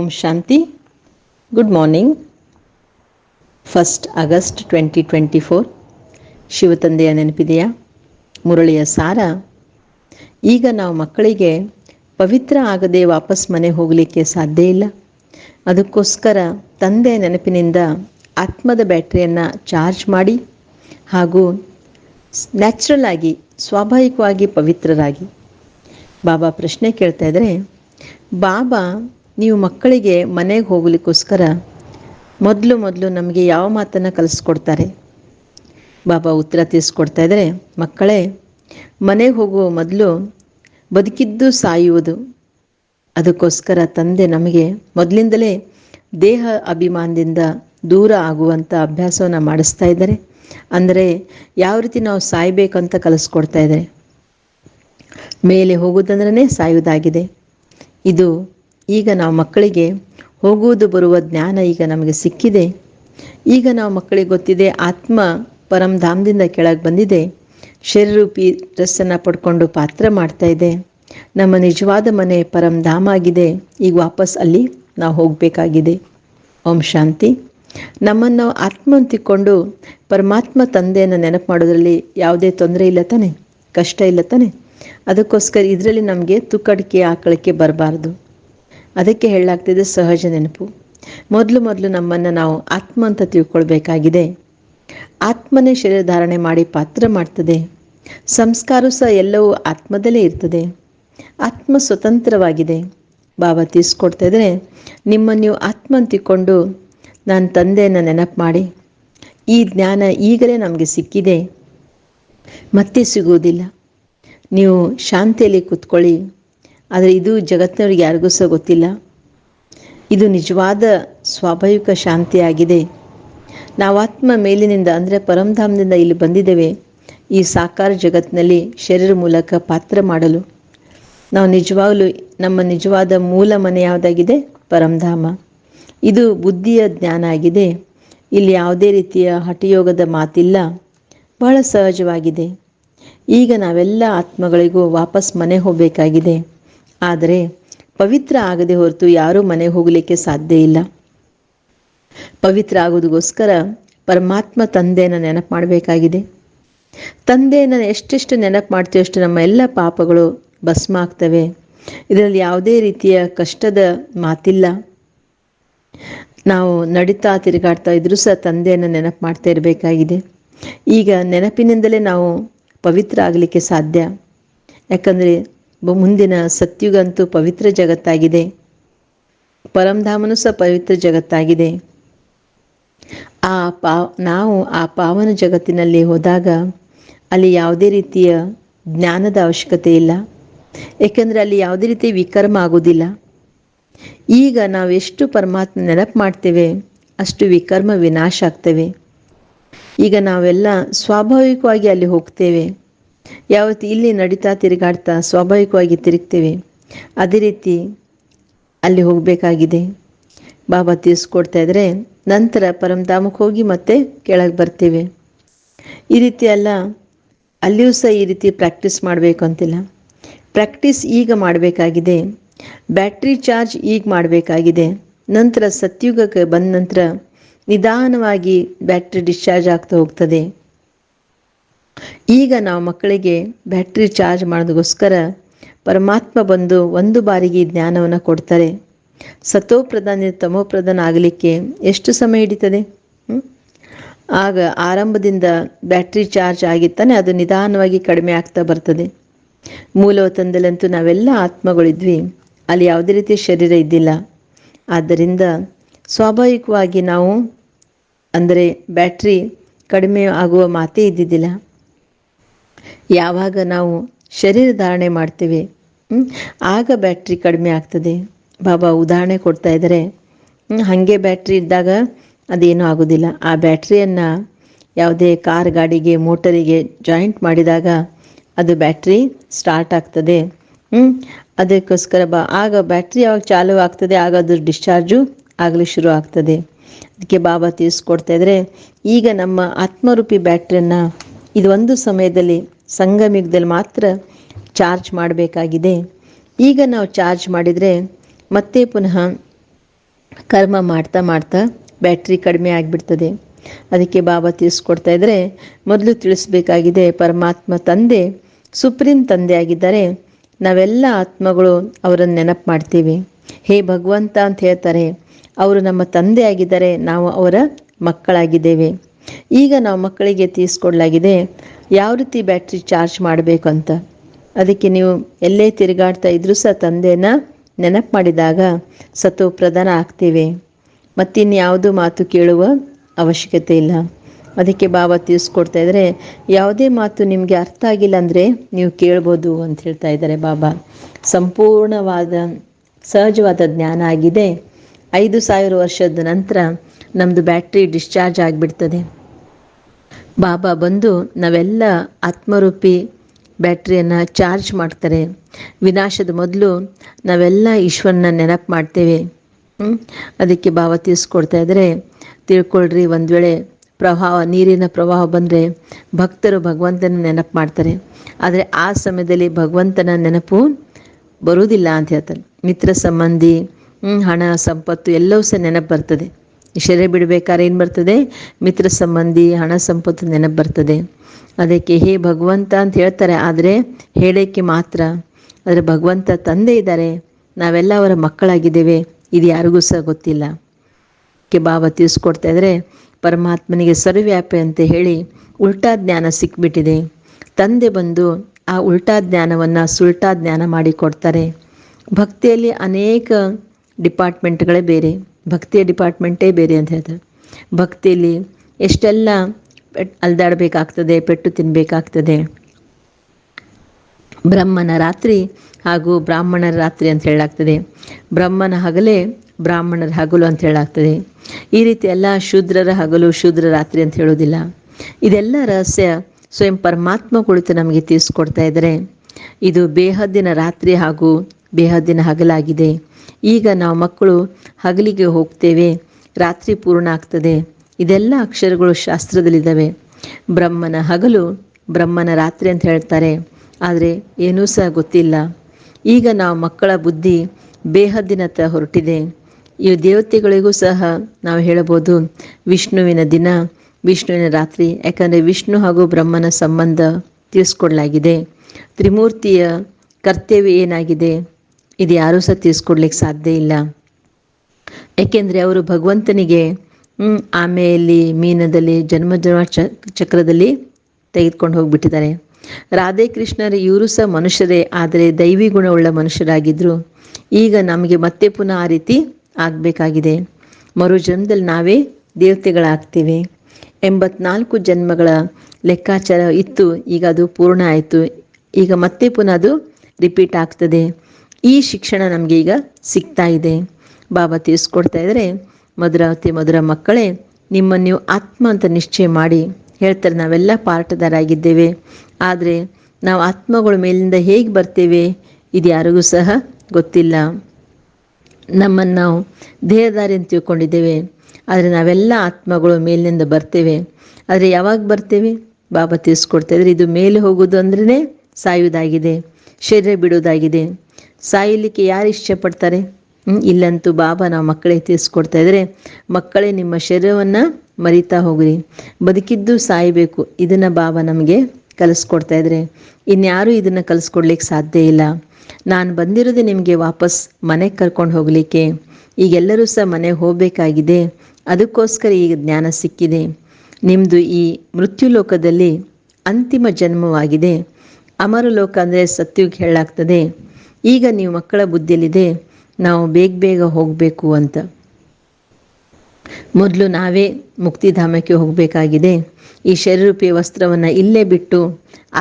Om Shanti. Good morning first August twenty twenty four ಶಿವತಂದೆಯ ನೆನಪಿದೆಯಾ? ಮುರಳಿಯ ಸಾರ. ಈಗ ನಾವು ಮಕ್ಕಳಿಗೆ ಪವಿತ್ರ ಆಗದೆ ವಾಪಸ್ ಮನೆ ಹೋಗಲಿಕ್ಕೆ ಸಾಧ್ಯ ಇಲ್ಲ. ಅದಕ್ಕೋಸ್ಕರ ತಂದೆ ನೆನಪಿನಿಂದ ಆತ್ಮದ ಬ್ಯಾಟ್ರಿಯನ್ನು ಚಾರ್ಜ್ ಮಾಡಿ ಹಾಗೂ ನ್ಯಾಚುರಲ್ ಆಗಿ, ಸ್ವಾಭಾವಿಕವಾಗಿ ಪವಿತ್ರರಾಗಿ. ಬಾಬಾ ಪ್ರಶ್ನೆ ಕೇಳ್ತಾ ಇದ್ರೆ, ಬಾಬಾ ನೀವು ಮಕ್ಕಳಿಗೆ ಮನೆಗೆ ಹೋಗಲಿಕ್ಕೋಸ್ಕರ ಮೊದಲು ಮೊದಲು ನಮಗೆ ಯಾವ ಮಾತನ್ನು ಕಲಿಸ್ಕೊಡ್ತಾರೆ? ಬಾಬಾ ಉತ್ತರ ತಿಳಿಸ್ಕೊಡ್ತಾ ಇದ್ದಾರೆ, ಮಕ್ಕಳೇ, ಮನೆಗೆ ಹೋಗುವ ಮೊದಲು ಬದುಕಿದ್ದು ಸಾಯುವುದು. ಅದಕ್ಕೋಸ್ಕರ ತಂದೆ ನಮಗೆ ಮೊದಲಿಂದಲೇ ದೇಹ ಅಭಿಮಾನದಿಂದ ದೂರ ಆಗುವಂಥ ಅಭ್ಯಾಸವನ್ನು ಮಾಡಿಸ್ತಾ ಇದ್ದಾರೆ. ಅಂದರೆ ಯಾವ ರೀತಿ ನಾವು ಸಾಯಬೇಕಂತ ಕಲಿಸ್ಕೊಡ್ತಾ ಇದ್ದಾರೆ. ಮೇಲೆ ಹೋಗುವುದಂದ್ರೆ ಸಾಯುವುದಾಗಿದೆ. ಇದು ಈಗ ನಾವು ಮಕ್ಕಳಿಗೆ ಹೋಗುವುದು ಬರುವ ಜ್ಞಾನ ಈಗ ನಮಗೆ ಸಿಕ್ಕಿದೆ. ಈಗ ನಾವು ಮಕ್ಕಳಿಗೆ ಗೊತ್ತಿದೆ ಆತ್ಮ ಪರಮಧಾಮದಿಂದ ಕೆಳಗೆ ಬಂದಿದೆ. ಶರೀರೂಪಿ ಡ್ರೆಸ್ಸನ್ನು ಪಡ್ಕೊಂಡು ಪಾತ್ರ ಮಾಡ್ತಾ ಇದೆ. ನಮ್ಮ ನಿಜವಾದ ಮನೆ ಪರಮಧಾಮ ಆಗಿದೆ. ಈಗ ವಾಪಸ್ ಅಲ್ಲಿ ನಾವು ಹೋಗಬೇಕಾಗಿದೆ. ಓಂ ಶಾಂತಿ. ನಮ್ಮನ್ನು ಆತ್ಮ ಅಂತಿಕೊಂಡು ಪರಮಾತ್ಮ ತಂದೆಯನ್ನು ನೆನಪು ಮಾಡೋದ್ರಲ್ಲಿ ಯಾವುದೇ ತೊಂದರೆ ಇಲ್ಲ ತಾನೆ? ಕಷ್ಟ ಇಲ್ಲ ತಾನೆ? ಅದಕ್ಕೋಸ್ಕರ ಇದರಲ್ಲಿ ನಮಗೆ ತುಕ್ಕಡಿಕೆ ಆಕಳಿಕೆ ಬರಬಾರ್ದು. ಅದಕ್ಕೆ ಹೇಳಲಾಗ್ತಿದೆ ಸಹಜ ನೆನಪು. ಮೊದಲು ಮೊದಲು ನಮ್ಮನ್ನು ನಾವು ಆತ್ಮ ಅಂತ ತಿಳ್ಕೊಳ್ಬೇಕಾಗಿದೆ. ಆತ್ಮನೇ ಶರೀರ ಧಾರಣೆ ಮಾಡಿ ಪಾತ್ರ ಮಾಡ್ತದೆ. ಸಂಸ್ಕಾರ ಸಹ ಎಲ್ಲವೂ ಆತ್ಮದಲ್ಲೇ ಇರ್ತದೆ. ಆತ್ಮ ಸ್ವತಂತ್ರವಾಗಿದೆ. ಬಾಬಾ ತೀಸ್ಕೊಡ್ತಾ ಇದ್ರೆ, ನಿಮ್ಮನ್ನು ನೀವು ಆತ್ಮ ಅಂತಿಕೊಂಡು ನಾನು ತಂದೆಯನ್ನು ನೆನಪು ಮಾಡಿ. ಈ ಜ್ಞಾನ ಈಗಲೇ ನಮಗೆ ಸಿಕ್ಕಿದೆ. ಮತ್ತೆ ಸಿಗುವುದಿಲ್ಲ. ನೀವು ಶಾಂತಿಯಲ್ಲಿ ಕೂತ್ಕೊಳ್ಳಿ. ಆದರೆ ಇದು ಜಗತ್ತಿನವ್ರಿಗೆ ಯಾರಿಗೂ ಸಹ ಗೊತ್ತಿಲ್ಲ. ಇದು ನಿಜವಾದ ಸ್ವಾಭಾವಿಕ ಶಾಂತಿಯಾಗಿದೆ. ನಾವು ಆತ್ಮ ಮೇಲಿನಿಂದ, ಅಂದರೆ ಪರಮಧಾಮದಿಂದ ಇಲ್ಲಿ ಬಂದಿದ್ದೇವೆ. ಈ ಸಾಕಾರ ಜಗತ್ತಿನಲ್ಲಿ ಶರೀರ ಮೂಲಕ ಪಾತ್ರ ಮಾಡಲು. ನಾವು ನಿಜವಾಗಲೂ ನಮ್ಮ ನಿಜವಾದ ಮೂಲ ಮನೆ ಯಾವುದಾಗಿದೆ? ಪರಮಧಾಮ ಇದು ಬುದ್ಧಿಯ ಜ್ಞಾನ ಆಗಿದೆ. ಇಲ್ಲಿ ಯಾವುದೇ ರೀತಿಯ ಹಠಯೋಗದ ಮಾತಿಲ್ಲ. ಬಹಳ ಸಹಜವಾಗಿದೆ. ಈಗ ನಾವೆಲ್ಲ ಆತ್ಮಗಳಿಗೂ ವಾಪಸ್ ಮನೆ ಹೋಗಬೇಕಾಗಿದೆ. ಆದರೆ ಪವಿತ್ರ ಆಗದೆ ಹೊರತು ಯಾರೂ ಮನೆ ಹೋಗಲಿಕ್ಕೆ ಸಾಧ್ಯ ಇಲ್ಲ. ಪವಿತ್ರ ಆಗೋದಕ್ಕೋಸ್ಕರ ಪರಮಾತ್ಮ ತಂದೆಯನ್ನು ನೆನಪು ಮಾಡಬೇಕಾಗಿದೆ. ತಂದೆಯನ್ನು ಎಷ್ಟೆಷ್ಟು ನೆನಪು ಮಾಡ್ತೀವೋ ಅಷ್ಟು ನಮ್ಮ ಎಲ್ಲ ಪಾಪಗಳು ಭಸ್ಮ ಆಗ್ತವೆ. ಇದರಲ್ಲಿ ಯಾವುದೇ ರೀತಿಯ ಕಷ್ಟದ ಮಾತಿಲ್ಲ. ನಾವು ನಡೀತಾ ತಿರುಗಾಡ್ತಾ ಇದ್ರೂ ಸಹ ತಂದೆಯನ್ನು ನೆನಪು ಮಾಡ್ತಾ ಇರಬೇಕಾಗಿದೆ. ಈಗ ನೆನಪಿನಿಂದಲೇ ನಾವು ಪವಿತ್ರ ಆಗಲಿಕ್ಕೆ ಸಾಧ್ಯ. ಯಾಕಂದರೆ ಮುಂದಿನ ಸತ್ಯುಗಂತೂ ಪವಿತ್ರ ಜಗತ್ತಾಗಿದೆ. ಪರಂಧಾಮನು ಸಹ ಪವಿತ್ರ ಜಗತ್ತಾಗಿದೆ. ಆ ಪಾ ನಾವು ಆ ಪಾವನ ಜಗತ್ತಿನಲ್ಲಿ ಹೋದಾಗ ಅಲ್ಲಿ ಯಾವುದೇ ರೀತಿಯ ಜ್ಞಾನದ ಅವಶ್ಯಕತೆ ಇಲ್ಲ. ಏಕೆಂದರೆ ಅಲ್ಲಿ ಯಾವುದೇ ರೀತಿ ವಿಕರ್ಮ ಆಗೋದಿಲ್ಲ ಈಗ ನಾವು ಎಷ್ಟು ಪರಮಾತ್ಮ ನೆನಪು ಮಾಡ್ತೇವೆ, ಅಷ್ಟು ವಿಕರ್ಮ ವಿನಾಶ ಆಗ್ತೇವೆ. ಈಗ ನಾವೆಲ್ಲ ಸ್ವಾಭಾವಿಕವಾಗಿ ಅಲ್ಲಿ ಹೋಗ್ತೇವೆ. ಯಾವತ್ತು ಇಲ್ಲಿ ನಡೀತಾ ತಿರುಗಾಡ್ತಾ ಸ್ವಾಭಾವಿಕವಾಗಿ ತಿರುಗ್ತೇವೆ. ಅದೇ ರೀತಿ ಅಲ್ಲಿ ಹೋಗಬೇಕಾಗಿದೆ. ಬಾಬಾ ತಿಳಿಸ್ಕೊಡ್ತಾ ಇದ್ರೆ ನಂತರ ಪರಮಧಾಮಕ್ಕೆ ಹೋಗಿ ಮತ್ತೆ ಕೆಳಗೆ ಬರ್ತೇವೆ. ಈ ರೀತಿ ಅಲ್ಲ, ಅಲ್ಲಿಯೂ ಸಹ ಈ ರೀತಿ ಪ್ರಾಕ್ಟೀಸ್ ಮಾಡಬೇಕು ಅಂತಿಲ್ಲ. ಪ್ರಾಕ್ಟೀಸ್ ಈಗ ಮಾಡಬೇಕಾಗಿದೆ. ಬ್ಯಾಟ್ರಿ ಚಾರ್ಜ್ ಈಗ ಮಾಡಬೇಕಾಗಿದೆ. ನಂತರ ಸತ್ಯುಗಕ್ಕೆ ಬಂದ ನಂತರ ನಿಧಾನವಾಗಿ ಬ್ಯಾಟ್ರಿ ಡಿಸ್ಚಾರ್ಜ್ ಆಗ್ತಾ ಹೋಗ್ತದೆ. ಈಗ ನಾವು ಮಕ್ಕಳಿಗೆ ಬ್ಯಾಟ್ರಿ ಚಾರ್ಜ್ ಮಾಡೋದಕ್ಕೋಸ್ಕರ ಪರಮಾತ್ಮ ಬಂದು ಒಂದು ಬಾರಿಗೆ ಜ್ಞಾನವನ್ನು ಕೊಡ್ತಾರೆ. ಸತೋ ಪ್ರಧಾನ ತಮೋ ಪ್ರಧಾನ ಆಗಲಿಕ್ಕೆ ಎಷ್ಟು ಸಮಯ ಹಿಡಿತದೆ? ಆಗ ಆರಂಭದಿಂದ ಬ್ಯಾಟ್ರಿ ಚಾರ್ಜ್ ಆಗಿತ್ತಾನೆ, ಅದು ನಿಧಾನವಾಗಿ ಕಡಿಮೆ ಆಗ್ತಾ ಬರ್ತದೆ. ಮೂಲವತನದಲ್ಲಂತೂ ನಾವೆಲ್ಲ ಆತ್ಮಗಳಿದ್ವಿ, ಅಲ್ಲಿ ಯಾವುದೇ ರೀತಿಯ ಶರೀರ ಇದ್ದಿಲ್ಲ. ಆದ್ದರಿಂದ ಸ್ವಾಭಾವಿಕವಾಗಿ ನಾವು, ಅಂದರೆ ಬ್ಯಾಟ್ರಿ ಕಡಿಮೆ ಆಗುವ ಮಾತೇ ಇದ್ದಿದ್ದಿಲ್ಲ. ಯಾವಾಗ ನಾವು ಶರೀರ ಧಾರಣೆ ಮಾಡ್ತೀವಿ ಆಗ ಬ್ಯಾಟ್ರಿ ಕಡಿಮೆ ಆಗ್ತದೆ. ಬಾಬಾ ಉದಾಹರಣೆ ಕೊಡ್ತಾ ಇದ್ದಾರೆ. ಹಾಗೆ ಬ್ಯಾಟ್ರಿ ಇದ್ದಾಗ ಅದೇನೂ ಆಗೋದಿಲ್ಲ. ಆ ಬ್ಯಾಟ್ರಿಯನ್ನು ಯಾವುದೇ ಕಾರ್ ಗಾಡಿಗೆ, ಮೋಟರಿಗೆ ಜಾಯಿಂಟ್ ಮಾಡಿದಾಗ ಅದು ಬ್ಯಾಟ್ರಿ ಸ್ಟಾರ್ಟ್ ಆಗ್ತದೆ. ಅದಕ್ಕೋಸ್ಕರ ಬಾ, ಆಗ ಬ್ಯಾಟ್ರಿ ಯಾವಾಗ ಚಾಲು ಆಗ್ತದೆ, ಆಗ ಅದು ಡಿಸ್ಚಾರ್ಜು ಆಗಲಿ ಶುರು ಆಗ್ತದೆ. ಅದಕ್ಕೆ ಬಾಬಾ ತಿಳಿಸ್ಕೊಡ್ತಾ ಇದ್ದರೆ. ಈಗ ನಮ್ಮ ಆತ್ಮರೂಪಿ ಬ್ಯಾಟ್ರಿಯನ್ನು ಇದು ಒಂದು ಸಮಯದಲ್ಲಿ ಸಂಗಮಿಗದಲ್ಲಿ ಮಾತ್ರ ಚಾರ್ಜ್ ಮಾಡಬೇಕಾಗಿದೆ. ಈಗ ನಾವು ಚಾರ್ಜ್ ಮಾಡಿದರೆ ಮತ್ತೆ ಪುನಃ ಕರ್ಮ ಮಾಡ್ತಾ ಮಾಡ್ತಾ ಬ್ಯಾಟ್ರಿ ಕಡಿಮೆ ಆಗಿಬಿಡ್ತದೆ. ಅದಕ್ಕೆ ಬಾಬಾ ತಿಳಿಸ್ಕೊಡ್ತಾ ಇದ್ರೆ ಮೊದಲು ತಿಳಿಸ್ಬೇಕಾಗಿದೆ ಪರಮಾತ್ಮ ತಂದೆ, ಸುಪ್ರೀಂ ತಂದೆ ಆಗಿದ್ದಾರೆ. ನಾವೆಲ್ಲ ಆತ್ಮಗಳು ಅವರನ್ನು ನೆನಪು ಮಾಡ್ತೀವಿ. ಹೇ ಭಗವಂತ ಅಂತ ಹೇಳ್ತಾರೆ, ಅವರು ನಮ್ಮ ತಂದೆ ಆಗಿದ್ದಾರೆ, ನಾವು ಅವರ ಮಕ್ಕಳಾಗಿದ್ದೇವೆ. ಈಗ ನಾವು ಮಕ್ಕಳಿಗೆ ತೀರಿಸ್ಕೊಡ್ಲಾಗಿದೆ, ಯಾವ ರೀತಿ ಬ್ಯಾಟ್ರಿ ಚಾರ್ಜ್ ಮಾಡಬೇಕು ಅಂತ. ಅದಕ್ಕೆ ನೀವು ಎಲ್ಲೇ ತಿರುಗಾಡ್ತಾ ಇದ್ರೂ ಸಹ ತಂದೆನ ನೆನಪು ಮಾಡಿದಾಗ ಸತು ಪ್ರಧಾನ ಆಗ್ತೀವಿ. ಮತ್ತಿನ್ಯಾವುದು ಮಾತು ಕೇಳುವ ಅವಶ್ಯಕತೆ ಇಲ್ಲ. ಅದಕ್ಕೆ ಬಾಬಾ ತಿಳಿಸ್ಕೊಡ್ತಾ ಇದ್ದಾರೆ ಯಾವುದೇ ಮಾತು ನಿಮಗೆ ಅರ್ಥ ಆಗಿಲ್ಲ ಅಂದರೆ ನೀವು ಕೇಳ್ಬೋದು ಅಂತ ಹೇಳ್ತಾ ಇದ್ದಾರೆ ಬಾಬಾ ಸಂಪೂರ್ಣವಾದ, ಸಹಜವಾದ ಜ್ಞಾನ ಆಗಿದೆ. ಐದು ಸಾವಿರ ವರ್ಷದ ನಂತರ ನಮ್ಮದು ಬ್ಯಾಟ್ರಿ ಡಿಸ್ಚಾರ್ಜ್ ಆಗಿಬಿಡ್ತದೆ. ಬಾಬಾ ಬಂದು ನಾವೆಲ್ಲ ಆತ್ಮರೂಪಿ ಬ್ಯಾಟ್ರಿಯನ್ನು ಚಾರ್ಜ್ ಮಾಡ್ತಾರೆ. ವಿನಾಶದ ಮೊದಲು ನಾವೆಲ್ಲ ಈಶ್ವರನ ನೆನಪು ಮಾಡ್ತೇವೆ. ಅದಕ್ಕೆ ಭಾವ ತಿಳಿಸ್ಕೊಡ್ತಾ ಇದ್ದರೆ ತಿಳ್ಕೊಳ್ರಿ, ಒಂದು ವೇಳೆ ಪ್ರವಾಹ, ನೀರಿನ ಪ್ರವಾಹ ಬಂದರೆ ಭಕ್ತರು ಭಗವಂತನ ನೆನಪು ಮಾಡ್ತಾರೆ. ಆದರೆ ಆ ಸಮಯದಲ್ಲಿ ಭಗವಂತನ ನೆನಪು ಬರುವುದಿಲ್ಲ ಅಂತ ಹೇಳ್ತಾರೆ. ಮಿತ್ರ ಸಂಬಂಧಿ ಹಣ, ಸಂಪತ್ತು ಎಲ್ಲವೂ ಸಹ ನೆನಪು ಬರ್ತದೆ. ಶರೀರ ಬಿಡಬೇಕಾದ್ರೆ ಏನು ಬರ್ತದೆ? ಮಿತ್ರ ಸಂಬಂಧಿ, ಹಣ ಸಂಪತ್ತು ನೆನಪು ಬರ್ತದೆ. ಅದಕ್ಕೆ ಹೇ ಭಗವಂತ ಅಂತ ಹೇಳ್ತಾರೆ, ಆದರೆ ಹೇಳೋಕ್ಕೆ ಮಾತ್ರ. ಆದರೆ ಭಗವಂತ ತಂದೆ ಇದ್ದಾರೆ, ನಾವೆಲ್ಲ ಅವರ ಮಕ್ಕಳಾಗಿದ್ದೇವೆ, ಇದು ಯಾರಿಗೂ ಸಹ ಗೊತ್ತಿಲ್ಲ. ಕೆ ಬಾಬಾ ತಿಳಿಸ್ಕೊಡ್ತಾ ಇದ್ದಾರೆ ಪರಮಾತ್ಮನಿಗೆ ಸರ್ವ್ಯಾಪಿ ಅಂತ ಹೇಳಿ ಉಲ್ಟಾ ಜ್ಞಾನ ಸಿಕ್ಬಿಟ್ಟಿದೆ. ತಂದೆ ಬಂದು ಆ ಉಲ್ಟಾ ಜ್ಞಾನವನ್ನು ಸುಲ್ಟಾ ಜ್ಞಾನ ಮಾಡಿಕೊಡ್ತಾರೆ. ಭಕ್ತಿಯಲ್ಲಿ ಅನೇಕ ಡಿಪಾರ್ಟ್ಮೆಂಟ್ಗಳೇ ಬೇರೆ. ಭಕ್ತಿಯ ಡಿಪಾರ್ಟ್ಮೆಂಟೇ ಬೇರೆ ಅಂತ ಹೇಳ್ತಾರೆ. ಭಕ್ತಿಯಲ್ಲಿ ಎಷ್ಟೆಲ್ಲ ಅಲ್ದಾಡಬೇಕಾಗ್ತದೆ, ಪೆಟ್ಟು ತಿನ್ನಬೇಕಾಗ್ತದೆ ಬ್ರಹ್ಮನ ರಾತ್ರಿ ಹಾಗೂ ಬ್ರಾಹ್ಮಣರ ರಾತ್ರಿ ಅಂತ ಹೇಳಾಗ್ತದೆ ಬ್ರಹ್ಮನ ಹಗಲೇ ಬ್ರಾಹ್ಮಣರ ಹಗಲು ಅಂತ ಹೇಳಾಗ್ತದೆ ಈ ರೀತಿ ಎಲ್ಲ ಶೂದ್ರರ ಹಗಲು, ಶೂದ್ರ ರಾತ್ರಿ ಅಂತ ಹೇಳೋದಿಲ್ಲ ಇದೆಲ್ಲ ರಹಸ್ಯ ಸ್ವಯಂ ಪರಮಾತ್ಮ ಕುಳಿತು ನಮಗೆ ತಿಳಿಸ್ಕೊಡ್ತಾ ಇದ್ದಾರೆ. ಇದು ಬೇಹದ್ದಿನ ರಾತ್ರಿ ಹಾಗೂ ಬೇಹದ್ದಿನ ಹಗಲಾಗಿದೆ. ಈಗ ನಾವು ಮಕ್ಕಳು ಹಗಲಿಗೆ ಹೋಗ್ತೇವೆ, ರಾತ್ರಿ ಪೂರ್ಣ ಆಗ್ತದೆ. ಇದೆಲ್ಲ ಅಕ್ಷರಗಳು ಶಾಸ್ತ್ರದಲ್ಲಿದ್ದಾವೆ. ಬ್ರಹ್ಮನ ಹಗಲು ಬ್ರಹ್ಮನ ರಾತ್ರಿ ಅಂತ ಹೇಳ್ತಾರೆ. ಆದರೆ ಏನೂ ಸಹ ಗೊತ್ತಿಲ್ಲ. ಈಗ ನಾವು ಮಕ್ಕಳ ಬುದ್ಧಿ ಬೇಹದ್ದಿನತ್ತ ಹೊರಟಿದೆ. ಈ ದೇವತೆಗಳಿಗೂ ಸಹ ನಾವು ಹೇಳಬಹುದು, ವಿಷ್ಣುವಿನ ದಿನ, ವಿಷ್ಣುವಿನ ರಾತ್ರಿ, ಯಾಕಂದರೆ ವಿಷ್ಣು ಹಾಗೂ ಬ್ರಹ್ಮನ ಸಂಬಂಧ ತಿಳಿಸ್ಕೊಡಲಾಗಿದೆ. ತ್ರಿಮೂರ್ತಿಯ ಕರ್ತವ್ಯ ಏನಾಗಿದೆ? ಇದು ಯಾರೂ ಸಹ ತೀರಿಸ್ಕೊಡ್ಲಿಕ್ಕೆ ಸಾಧ್ಯ ಇಲ್ಲ. ಏಕೆಂದರೆ ಅವರು ಭಗವಂತನಿಗೆ ಆಮೆಯಲ್ಲಿ, ಮೀನದಲ್ಲಿ, ಜನ್ಮ ಜನ್ಮ ಚಕ್ರದಲ್ಲಿ ತೆಗೆದುಕೊಂಡು ಹೋಗಿಬಿಟ್ಟಿದ್ದಾರೆ. ರಾಧೆ ಕೃಷ್ಣರು ಇವರು ಸಹ ಮನುಷ್ಯರೇ, ಆದರೆ ದೈವಿ ಗುಣವುಳ್ಳ ಮನುಷ್ಯರಾಗಿದ್ದರು ಈಗ ನಮಗೆ ಮತ್ತೆ ಪುನಃ ಆ ರೀತಿ ಆಗಬೇಕಾಗಿದೆ. ಮರು ಜನ್ಮದಲ್ಲಿ ನಾವೇ ದೇವತೆಗಳಾಗ್ತೇವೆ. ಎಂಬತ್ನಾಲ್ಕು ಜನ್ಮಗಳ ಲೆಕ್ಕಾಚಾರ ಇತ್ತು, ಈಗ ಅದು ಪೂರ್ಣ ಆಯಿತು. ಈಗ ಮತ್ತೆ ಪುನಃ ಅದು ರಿಪೀಟ್ ಆಗ್ತದೆ. ಈ ಶಿಕ್ಷಣ ನಮಗೆ ಈಗ ಸಿಗ್ತಾ ಇದೆ. ಬಾಬಾ ತಿಳಿಸ್ಕೊಡ್ತಾ ಇದ್ರೆ, ಮಧುರಾವತಿ ಮಧುರ ಮಕ್ಕಳೇ, ನಿಮ್ಮನ್ನು ನೀವು ಆತ್ಮ ಅಂತ ನಿಶ್ಚಯ ಮಾಡಿ. ಹೇಳ್ತಾರೆ, ನಾವೆಲ್ಲ ಪಾರ್ಟದಾರಾಗಿದ್ದೇವೆ ಆದರೆ, ನಾವು ಆತ್ಮಗಳ ಮೇಲಿಂದ ಹೇಗೆ ಬರ್ತೇವೆ, ಇದು ಯಾರಿಗೂ ಸಹ ಗೊತ್ತಿಲ್ಲ. ನಮ್ಮನ್ನು ನಾವು ದೇಹದಾರಿ ಅಂತ ತಿಳ್ಕೊಂಡಿದ್ದೇವೆ. ಆದರೆ, ನಾವೆಲ್ಲ ಆತ್ಮಗಳು ಮೇಲಿನಿಂದ ಬರ್ತೇವೆ. ಆದರೆ, ಯಾವಾಗ ಬರ್ತೇವೆ? ಬಾಬಾ ತಿಳಿಸ್ಕೊಡ್ತಾ ಇದ್ರೆ, ಇದು ಮೇಲೆ ಹೋಗೋದು ಅಂದ್ರೇ ಸಾಯುವುದಾಗಿದೆ, ಶರೀರ ಬಿಡೋದಾಗಿದೆ ಸಾಯಲಿಕ್ಕೆ ಯಾರು ಇಷ್ಟಪಡ್ತಾರೆ? ಇಲ್ಲಂತೂ ಬಾಬಾ ನಾವು ಮಕ್ಕಳಿಗೆ ತಿಳಿಸ್ಕೊಡ್ತಾ ಇದ್ರೆ ಮಕ್ಕಳೇ ನಿಮ್ಮ ಶರೀರವನ್ನು ಮರಿತಾ ಹೋಗ್ರಿ. ಬದುಕಿದ್ದು ಸಾಯಬೇಕು. ಇದನ್ನು ಬಾಬಾ ನಮಗೆ ಕಲಿಸ್ಕೊಡ್ತಾ ಇದ್ರೆ. ಇನ್ಯಾರೂ ಇದನ್ನು ಕಲಿಸ್ಕೊಡ್ಲಿಕ್ಕೆ ಸಾಧ್ಯ ಇಲ್ಲ. ನಾನು ಬಂದಿರೋದೇ ನಿಮಗೆ ವಾಪಸ್ ಮನೆಗೆ ಕರ್ಕೊಂಡು ಹೋಗಲಿಕ್ಕೆ. ಈಗೆಲ್ಲರೂ ಸಹ ಮನೆಗೆ ಹೋಗಬೇಕಾಗಿದೆ. ಅದಕ್ಕೋಸ್ಕರ ಈಗ ಜ್ಞಾನ ಸಿಕ್ಕಿದೆ. ನಿಮ್ಮದು ಈ ಮೃತ್ಯು ಲೋಕದಲ್ಲಿ ಅಂತಿಮ ಜನ್ಮವಾಗಿದೆ. ಅಮರ ಲೋಕ ಅಂದರೆ ಸತ್ಯಕ್ಕೆ ಹೇಳಲಾಗ್ತದೆ. ಈಗ ನೀವು ಮಕ್ಕಳ ಬುದ್ಧಿಯಲ್ಲಿದೆ, ನಾವು ಬೇಗ ಬೇಗ ಹೋಗಬೇಕು ಅಂತ. ಮೊದಲು ನಾವೇ ಮುಕ್ತಿಧಾಮಕ್ಕೆ ಹೋಗಬೇಕಾಗಿದೆ. ಈ ಶರೀರೂಪಿ ವಸ್ತ್ರವನ್ನು ಇಲ್ಲೇ ಬಿಟ್ಟು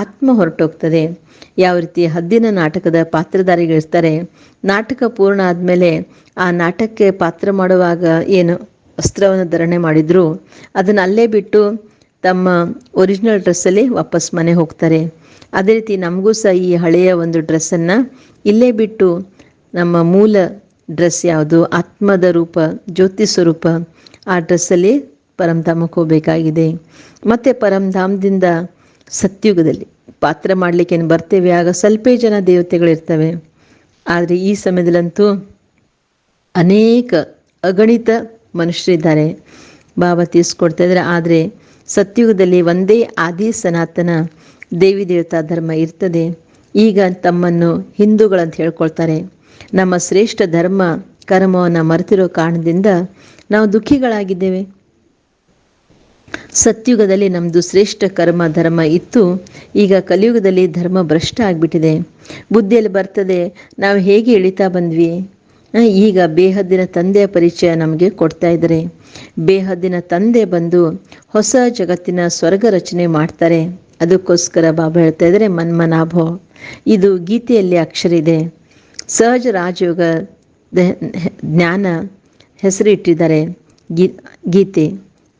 ಆತ್ಮ ಹೊರಟೋಗ್ತದೆ. ಯಾವ ರೀತಿ ಹದ್ದಿನ ನಾಟಕದ ಪಾತ್ರಧಾರಿಗಳಿರ್ತಾರೆ ನಾಟಕ ಪೂರ್ಣ ಆದಮೇಲೆ ಆ ನಾಟಕಕ್ಕೆ ಪಾತ್ರ ಮಾಡುವಾಗ ಏನು ವಸ್ತ್ರವನ್ನು ಧರಣೆ ಮಾಡಿದ್ರು, ಅದನ್ನು ಅಲ್ಲೇ ಬಿಟ್ಟು ತಮ್ಮ ಒರಿಜಿನಲ್ ಡ್ರೆಸ್ಸಲ್ಲಿ ವಾಪಸ್ ಮನೆ ಹೋಗ್ತಾರೆ. ಅದೇ ರೀತಿ ನಮಗೂ ಸಹ ಈ ಹಳೆಯ ಒಂದು ಡ್ರೆಸ್ಸನ್ನು ಇಲ್ಲೇ ಬಿಟ್ಟು ನಮ್ಮ ಮೂಲ ಡ್ರೆಸ್ ಯಾವುದು? ಆತ್ಮದ ರೂಪ, ಜ್ಯೋತಿ ಸ್ವರೂಪ, ಆ ಡ್ರೆಸ್ಸಲ್ಲಿ ಪರಂಧಾಮಕ್ಕೆ ಹೋಗಬೇಕಾಗಿದೆ. ಮತ್ತು ಪರಂಧಾಮದಿಂದ ಸತ್ಯುಗದಲ್ಲಿ ಪಾತ್ರ ಮಾಡಲಿಕ್ಕೆ ಏನು ಬರ್ತೇವೆ? ಆಗ ಸ್ವಲ್ಪೇ ಜನ ದೇವತೆಗಳಿರ್ತವೆ ಆದರೆ ಈ ಸಮಯದಲ್ಲಂತೂ ಅನೇಕ ಅಗಣಿತ ಮನುಷ್ಯರಿದ್ದಾರೆ. ಬಾಬಾ ತೀರಿಸ್ಕೊಡ್ತಾ ಇದ್ದಾರೆ. ಆದರೆ ಸತ್ಯುಗದಲ್ಲಿ ಒಂದೇ ಆದಿ ಸನಾತನ ದೇವಿ ದೇವತಾ ಧರ್ಮ ಇರ್ತದೆ. ಈಗ ತಮ್ಮನ್ನು ಹಿಂದೂಗಳಂತ ಹೇಳ್ಕೊಳ್ತಾರೆ. ನಮ್ಮ ಶ್ರೇಷ್ಠ ಧರ್ಮ, ಕರ್ಮವನ್ನು ಮರೆತಿರೋ ಕಾರಣದಿಂದ ನಾವು ದುಃಖಿಗಳಾಗಿದ್ದೇವೆ. ಸತ್ಯುಗದಲ್ಲಿ ನಮ್ಮದು ಶ್ರೇಷ್ಠ ಕರ್ಮ, ಧರ್ಮ ಇತ್ತು. ಈಗ ಕಲಿಯುಗದಲ್ಲಿ ಧರ್ಮ ಭ್ರಷ್ಟ ಆಗಿಬಿಟ್ಟಿದೆ. ಬುದ್ಧಿಯಲ್ಲಿ ಬರ್ತದೆ, ನಾವು ಹೇಗೆ ಇಳಿತಾ ಬಂದ್ವಿ? ಈಗ ಬೇಹದ್ದಿನ ತಂದೆಯ ಪರಿಚಯ ನಮಗೆ ಕೊಡ್ತಾ ಇದ್ದಾರೆ. ಬೇಹದ್ದಿನ ತಂದೆ ಬಂದು ಹೊಸ ಜಗತ್ತಿನ ಸ್ವರ್ಗ ರಚನೆ ಮಾಡ್ತಾರೆ. ಅದಕ್ಕೋಸ್ಕರ ಬಾಬಾ ಹೇಳ್ತಾ ಇದ್ದಾರೆ, ಮನ್ಮನಾಭೋ, ಇದು ಗೀತೆಯಲ್ಲಿ ಅಕ್ಷರ ಇದೆ. ಸಹಜ ರಾಜಯೋಗ ಜ್ಞಾನ ಹೆಸರು ಇಟ್ಟಿದ್ದಾರೆ ಗೀ ಗೀತೆ.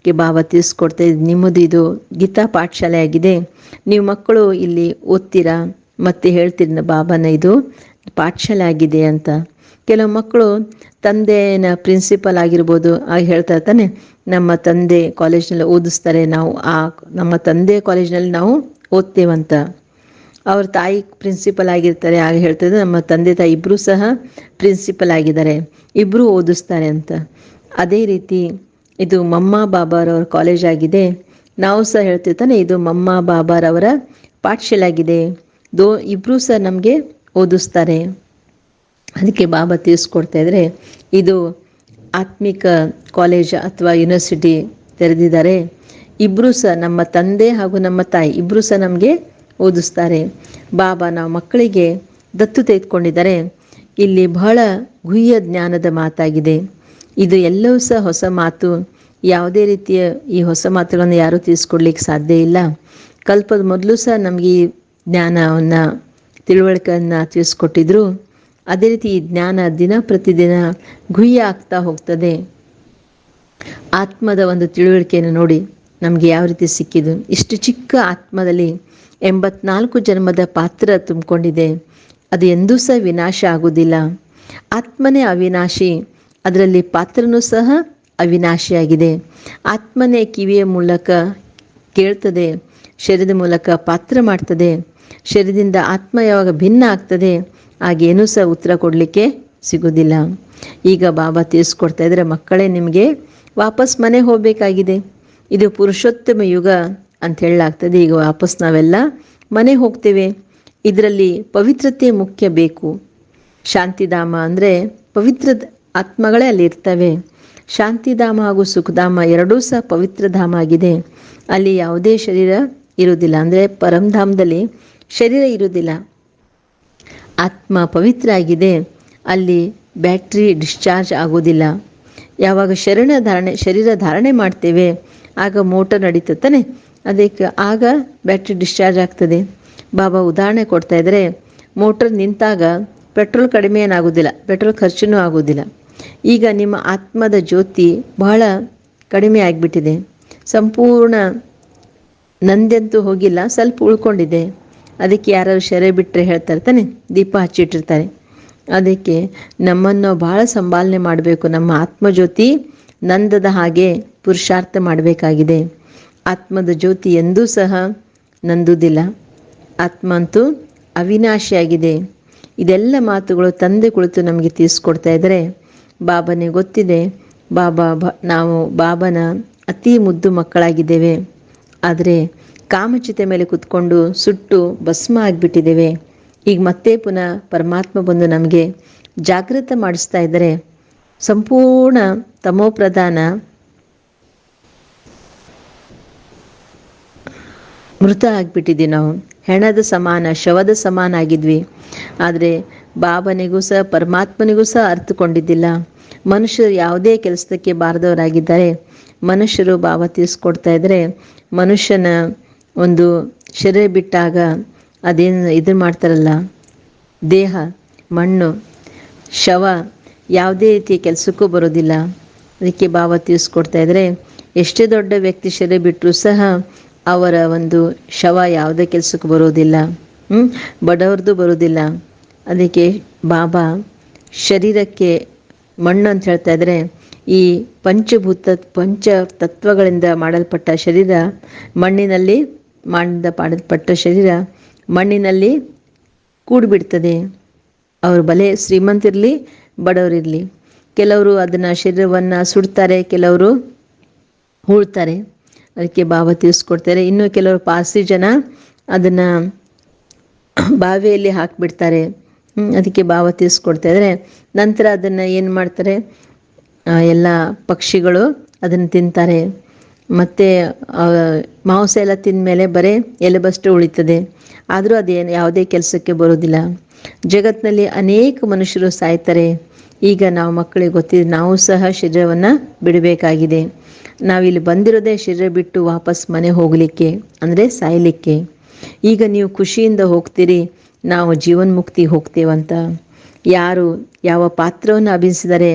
ಗೆ ಬಾಬಾ ತಿಳಿಸ್ಕೊಡ್ತಾ ಇದ್ದು ನಿಮ್ಮದು ಇದು ಗೀತಾ ಪಾಠಶಾಲೆ ಆಗಿದೆ. ನೀವು ಮಕ್ಕಳು ಇಲ್ಲಿ ಓದ್ತೀರಾ? ಮತ್ತೆ ಹೇಳ್ತೀರಿ, ಬಾಬಾನ ಇದು ಪಾಠಶಾಲೆ ಆಗಿದೆ ಅಂತ. ಕೆಲವು ಮಕ್ಕಳು ತಂದೆನ ಪ್ರಿನ್ಸಿಪಲ್ ಆಗಿರ್ಬೋದು ಆಗ ಹೇಳ್ತಾ ತಾನೆ ನಮ್ಮ ತಂದೆ ಕಾಲೇಜ್ನಲ್ಲಿ ಓದಿಸ್ತಾರೆ, ನಾವು ಆ ನಮ್ಮ ತಂದೆ ಕಾಲೇಜ್ನಲ್ಲಿ ನಾವು ಓದ್ತೇವಂತ ಅವ್ರ ತಾಯಿ ಪ್ರಿನ್ಸಿಪಲ್ ಆಗಿರ್ತಾರೆ, ಆಗ ಹೇಳ್ತಾರೆ ನಮ್ಮ ತಂದೆ ತಾಯಿ ಇಬ್ಬರೂ ಸಹ ಪ್ರಿನ್ಸಿಪಲ್ ಆಗಿದ್ದಾರೆ ಇಬ್ಬರೂ ಓದಿಸ್ತಾರೆ ಅಂತ. ಅದೇ ರೀತಿ ಇದು ಮಮ್ಮ ಬಾಬಾರವ್ರ ಕಾಲೇಜ್ ಆಗಿದೆ, ನಾವು ಸಹ ಹೇಳ್ತೀವಿ ತಾನೆ ಇದು ಮಮ್ಮ ಬಾಬಾರವರ ಪಾಠಶಾಲೆ ಆಗಿದೆ, ದೋ ಇಬ್ಬರೂ ಸಹ ನಮಗೆ ಓದಿಸ್ತಾರೆ. ಅದಕ್ಕೆ ಬಾಬಾ ತಿಳಿಸ್ಕೊಡ್ತಾ ಇದ್ರೆ, ಇದು ಆತ್ಮಿಕ ಕಾಲೇಜ್ ಅಥವಾ ಯೂನಿವರ್ಸಿಟಿ ತೆರೆದಿದ್ದಾರೆ. ಇಬ್ಬರೂ ಸಹ ನಮ್ಮ ತಂದೆ ಹಾಗೂ ನಮ್ಮ ತಾಯಿ ಇಬ್ಬರೂ ಸಹ ನಮಗೆ ಓದಿಸ್ತಾರೆ. ಬಾಬಾ ನಾವು ಮಕ್ಕಳಿಗೆ ದತ್ತು ತೆಗೆದುಕೊಂಡಿದ್ದಾರೆ. ಇಲ್ಲಿ ಬಹಳ ಗುಹ್ಯ ಜ್ಞಾನದ ಮಾತಾಗಿದೆ. ಇದು ಎಲ್ಲವೂ ಸಹ ಹೊಸ ಮಾತು. ಯಾವುದೇ ರೀತಿಯ ಈ ಹೊಸ ಮಾತುಗಳನ್ನು ಯಾರೂ ತಿಳಿಸ್ಕೊಡ್ಲಿಕ್ಕೆ ಸಾಧ್ಯ ಇಲ್ಲ. ಕಲ್ಪದ ಮೊದಲು ಸಹ ನಮಗೆ ಈ ಜ್ಞಾನವನ್ನು, ತಿಳುವಳಿಕೆಯನ್ನು ತಿಳಿಸ್ಕೊಟ್ಟಿದ್ರು ಅದೇ ರೀತಿ ಈ ಜ್ಞಾನ ದಿನ ಪ್ರತಿದಿನ ಗುಹ್ಯ ಆಗ್ತಾ ಹೋಗ್ತದೆ. ಆತ್ಮದ ಒಂದು ತಿಳುವಳಿಕೆಯನ್ನು ನೋಡಿ ನಮಗೆ ಯಾವ ರೀತಿ ಸಿಕ್ಕಿದ್ದು. ಇಷ್ಟು ಚಿಕ್ಕ ಆತ್ಮದಲ್ಲಿ ಎಂಬತ್ನಾಲ್ಕು ಜನ್ಮದ ಪಾತ್ರ ತುಂಬಿಕೊಂಡಿದೆ. ಅದು ಎಂದೂ ಸಹ ವಿನಾಶ ಆಗುವುದಿಲ್ಲ. ಆತ್ಮನೇ ಅವಿನಾಶಿ. ಅದರಲ್ಲಿ ಪಾತ್ರನೂ ಸಹ ಅವಿನಾಶಿಯಾಗಿದೆ. ಆತ್ಮನೇ ಕಿವಿಯ ಮೂಲಕ ಕೇಳ್ತದೆ. ಶರೀರದ ಮೂಲಕ ಪಾತ್ರ ಮಾಡ್ತದೆ. ಶರೀರದಿಂದ ಆತ್ಮ ಯಾವಾಗ ಭಿನ್ನ ಆಗ್ತದೆ? ಆಗೇನೂ ಸಹ ಉತ್ತರ ಕೊಡಲಿಕ್ಕೆ ಸಿಗೋದಿಲ್ಲ. ಈಗ ಬಾಬಾ ತಿಳಿಸ್ಕೊಡ್ತಾ ಇದ್ದಾರೆ, ಮಕ್ಕಳೇ ನಿಮಗೆ ವಾಪಸ್ ಮನೆ ಹೋಗಬೇಕಾಗಿದೆ. ಇದು ಪುರುಷೋತ್ತಮ ಯುಗ ಅಂತ ಹೇಳಲಾಗ್ತದೆ. ಈಗ ವಾಪಸ್ ನಾವೆಲ್ಲ ಮನೆ ಹೋಗ್ತೇವೆ. ಇದರಲ್ಲಿ ಪವಿತ್ರತೆ ಮುಖ್ಯ ಬೇಕು. ಶಾಂತಿಧಾಮ ಅಂದರೆ ಪವಿತ್ರ ಆತ್ಮಗಳೇ ಅಲ್ಲಿ ಇರ್ತವೆ. ಶಾಂತಿಧಾಮ ಹಾಗೂ ಸುಖಧಾಮ ಎರಡೂ ಸಹ ಪವಿತ್ರ ಧಾಮ ಆಗಿದೆ. ಅಲ್ಲಿ ಯಾವುದೇ ಶರೀರ ಇರುವುದಿಲ್ಲ. ಅಂದರೆ ಪರಂಧಾಮದಲ್ಲಿ ಶರೀರ ಇರುವುದಿಲ್ಲ. ಆತ್ಮ ಪವಿತ್ರ ಆಗಿದೆ ಅಲ್ಲಿ ಬ್ಯಾಟ್ರಿ ಡಿಸ್ಚಾರ್ಜ್ ಆಗೋದಿಲ್ಲ ಯಾವಾಗ ಶರಣ ಧಾರಣೆ, ಶರೀರ ಧಾರಣೆ ಮಾಡ್ತೇವೆ, ಆಗ ಮೋಟರ್ ನಡೀತತ್ತಾನೆ ಅದಕ್ಕೆ ಆಗ ಬ್ಯಾಟ್ರಿ ಡಿಸ್ಚಾರ್ಜ್ ಆಗ್ತದೆ. ಬಾಬಾ ಉದಾಹರಣೆ ಕೊಡ್ತಾ ಇದ್ದರೆ. ಮೋಟರ್ ನಿಂತಾಗ ಪೆಟ್ರೋಲ್ ಕಡಿಮೆ ಏನಾಗೋದಿಲ್ಲ ಪೆಟ್ರೋಲ್ ಖರ್ಚುನೂ ಆಗೋದಿಲ್ಲ ಈಗ ನಿಮ್ಮ ಆತ್ಮದ ಜ್ಯೋತಿ ಬಹಳ ಕಡಿಮೆ ಆಗಿಬಿಟ್ಟಿದೆ. ಸಂಪೂರ್ಣ ನಂದೆಂತೂ ಹೋಗಿಲ್ಲ, ಸ್ವಲ್ಪ ಉಳ್ಕೊಂಡಿದೆ. ಅದಕ್ಕೆ ಯಾರಾದ್ರು ಶೆರೆ ಬಿಟ್ಟರೆ ಹೇಳ್ತಾ ಇರ್ತಾನೆ ದೀಪ ಹಚ್ಚಿಟ್ಟಿರ್ತಾರೆ. ಅದಕ್ಕೆ ನಮ್ಮನ್ನು ಬಹಳ ಸಂಭಾಲನೆ ಮಾಡಬೇಕು, ನಮ್ಮ ಆತ್ಮಜ್ಯೋತಿ ನಂದದ ಹಾಗೆ ಪುರುಷಾರ್ಥ ಮಾಡಬೇಕಾಗಿದೆ. ಆತ್ಮದ ಜ್ಯೋತಿ ಎಂದೂ ಸಹ ನಂದುವುದಿಲ್ಲ ಆತ್ಮ ಅಂತೂ ಅವಿನಾಶಿಯಾಗಿದೆ. ಇದೆಲ್ಲ ಮಾತುಗಳು ತಂದೆ ಕುಳಿತು ನಮಗೆ ತಿಳಿಸ್ಕೊಡ್ತಾ ಇದ್ದರೆ. ಬಾಬನಿಗೆ ಗೊತ್ತಿದೆ, ಬಾಬಾ ಬ ನಾವು ಬಾಬನ ಅತಿ ಮುದ್ದು ಮಕ್ಕಳಾಗಿದ್ದೇವೆ. ಆದರೆ ಕಾಮಚಿತೆ ಮೇಲೆ ಕುತ್ಕೊಂಡು ಸುಟ್ಟು ಭಸ್ಮ ಆಗಿಬಿಟ್ಟಿದ್ದೇವೆ. ಈಗ ಮತ್ತೆ ಪುನಃ ಪರಮಾತ್ಮ ಬಂದು ನಮಗೆ ಜಾಗೃತ ಮಾಡಿಸ್ತಾ ಇದ್ದರೆ. ಸಂಪೂರ್ಣ ತಮೋಪ್ರಧಾನ. ಮೃತ ಆಗಿಬಿಟ್ಟಿದ್ವಿ ನಾವು. ಹೆಣದ ಸಮಾನ, ಶವದ ಸಮಾನ ಆಗಿದ್ವಿ. ಆದರೆ ಬಾಬನಿಗೂ ಸಹ, ಪರಮಾತ್ಮನಿಗೂ ಸಹ ಅರ್ಥಕೊಂಡಿದ್ದಿಲ್ಲ ಮನುಷ್ಯರು ಯಾವುದೇ ಕೆಲಸಕ್ಕೆ ಬಾರದವರಾಗಿದ್ದಾರೆ. ಮನುಷ್ಯರು ಭಾವ ತೀರಿಸ್ಕೊಡ್ತಾ ಇದ್ದರೆ. ಮನುಷ್ಯನ ಒಂದು ಶರೀರ ಬಿಟ್ಟಾಗ ಅದೇನು ಇದು ಮಾಡ್ತಾರಲ್ಲ? ದೇಹ, ಮಣ್ಣು, ಶವ, ಯಾವುದೇ ರೀತಿಯ ಕೆಲಸಕ್ಕೂ ಬರೋದಿಲ್ಲ. ಅದಕ್ಕೆ ಭಾವ ತೀರಿಸ್ಕೊಡ್ತಾ ಇದ್ದರೆ ಎಷ್ಟೇ ದೊಡ್ಡ ವ್ಯಕ್ತಿ ಶರೀರ ಬಿಟ್ಟರೂ ಸಹ ಅವರ ಒಂದು ಶವ ಯಾವುದೇ ಕೆಲಸಕ್ಕೂ ಬರೋದಿಲ್ಲ. ಹ್ಞೂ ಬಡವ್ರದ್ದು ಬರೋದಿಲ್ಲ. ಅದಕ್ಕೆ ಬಾಬಾ ಶರೀರಕ್ಕೆ ಮಣ್ಣು ಅಂತ ಹೇಳ್ತಾ ಇದ್ರೆ, ಈ ಪಂಚಭೂತ ಪಂಚ ತತ್ವಗಳಿಂದ ಮಾಡಲ್ಪಟ್ಟ ಶರೀರ ಮಣ್ಣಿನಲ್ಲಿ ಮಾಡಿದ ಪಾಡಲ್ಪಟ್ಟ ಶರೀರ ಮಣ್ಣಿನಲ್ಲಿ ಕೂಡಿಬಿಡ್ತದೆ. ಅವರು ಬಲೆ ಶ್ರೀಮಂತಿರಲಿ ಬಡವರಿರಲಿ ಕೆಲವರು ಅದನ್ನು ಶರೀರವನ್ನು ಸುಡ್ತಾರೆ, ಕೆಲವರು ಹೂಳ್ತಾರೆ. ಅದಕ್ಕೆ ಭಾವ ತೀರಿಸ್ಕೊಡ್ತಾರೆ. ಇನ್ನು ಕೆಲವರು ಪಾರ್ಸಿ ಜನ ಅದನ್ನು ಬಾವಿಯಲ್ಲಿ ಹಾಕಿಬಿಡ್ತಾರೆ. ಅದಕ್ಕೆ ಭಾವ ತೀರಿಸ್ಕೊಡ್ತಾ ಇದ್ದಾರೆ ನಂತರ ಅದನ್ನು ಏನು ಮಾಡ್ತಾರೆ? ಎಲ್ಲ ಪಕ್ಷಿಗಳು ಅದನ್ನು ತಿಂತಾರೆ. ಮತ್ತು ಮಾಂಸ ಎಲ್ಲ ತಿಂದಮೇಲೆ ಬರೀ ಎಲೆಬಷ್ಟು ಉಳಿತದೆ. ಆದರೂ ಅದೇನು, ಯಾವುದೇ ಕೆಲಸಕ್ಕೆ ಬರೋದಿಲ್ಲ. ಜಗತ್ತಿನಲ್ಲಿ ಅನೇಕ ಮನುಷ್ಯರು ಸಾಯ್ತಾರೆ. ಈಗ ನಾವು ಮಕ್ಕಳಿಗೆ ಗೊತ್ತಿದೆ, ನಾವು ಸಹ ಶರೀರವನ್ನು ಬಿಡಬೇಕಾಗಿದೆ. ನಾವಿಲ್ಲಿ ಬಂದಿರೋದೇ ಶರೀರ ಬಿಟ್ಟು ವಾಪಸ್ ಮನೆ ಹೋಗಲಿಕ್ಕೆ, ಅಂದರೆ ಸಾಯಲಿಕ್ಕೆ. ಈಗ ನೀವು ಖುಷಿಯಿಂದ ಹೋಗ್ತೀರಿ, ನಾವು ಜೀವನ್ಮುಕ್ತಿ ಹೋಗ್ತೇವಂತ. ಯಾರು ಯಾವ ಪಾತ್ರವನ್ನು ಅಭಿನಯಿಸಿದರೆ,